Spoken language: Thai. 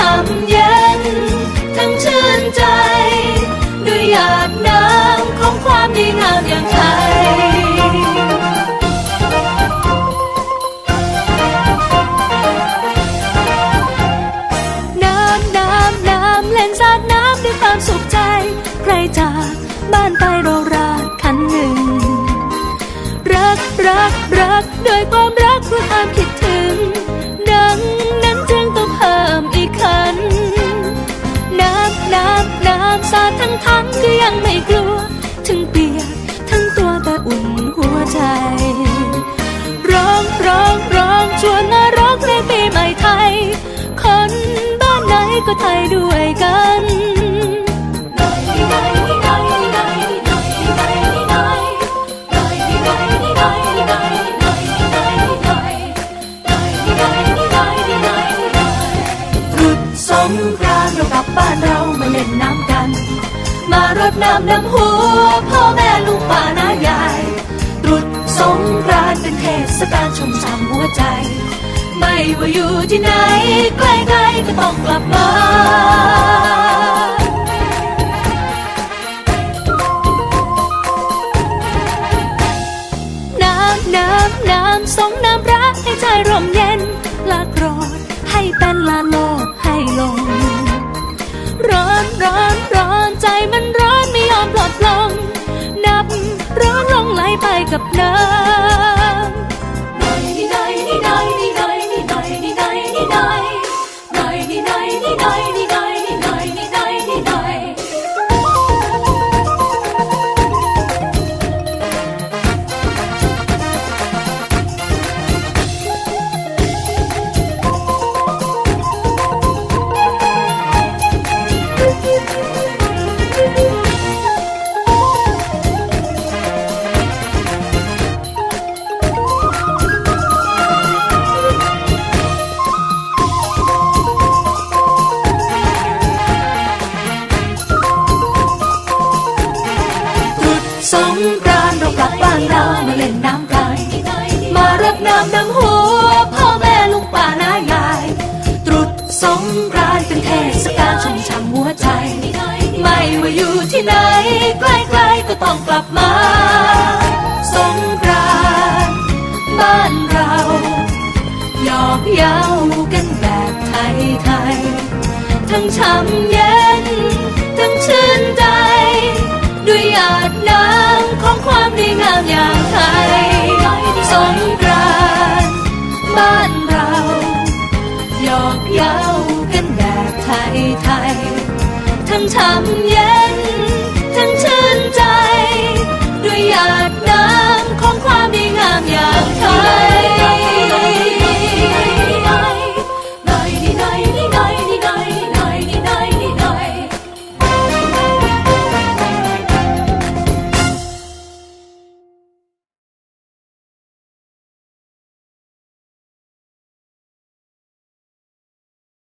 ช่ำเย็น ทั้งชื่นใจ ด้วยหยาดน้ำของความดีงามอย่างไทยน้ำน้ำน้ำเล่นสาดน้ำด้วยความสุขใจใครจากบ้านไปเรารากคันหนึ่ง รักรักรักด้วยความรักเพื่อความคิด ทั้งๆก็ยังไม่กลัว ถึงเปียกทั้งตัวแต่อุ่นหัวใจ ร้องร้องร้องชวนมาร้องเพลงปีใหม่ไทย คนบ้านไหนก็ไทยด้วยกันสงกรานต์เรากลับบ้านเรามาเล่นน้ำกัน มารดน้ำน้ำหัวพ่อแม่ลุงป้าน้ายายตรุษสงกรานเป็นเทศกาลชมช่ำหัวใจ ไม่ว่าอยู่ที่ไหนใกล้ๆก็ต้องกลับมา ไห สงกรานต์เรากลับบ้านเรามาเล่นน้ำกันมารดน้ำน้ำหัวพ่อแม่ลุงป้านายาย ตรุษสงกรานต์เป็นเทศกาลชมช่ำหัวใจ ไม่ว่าอยู่ที่ไหนใกล้ๆก็ต้องกลับมาสงกรานต์บ้านเราหยอกเย้ากันแบบไทยๆทั้งช่ำเย็นามดีงอย่างไทยสงกรานบ้านเราหยอกเย้ากันแบบไทยๆทั้งช่ำ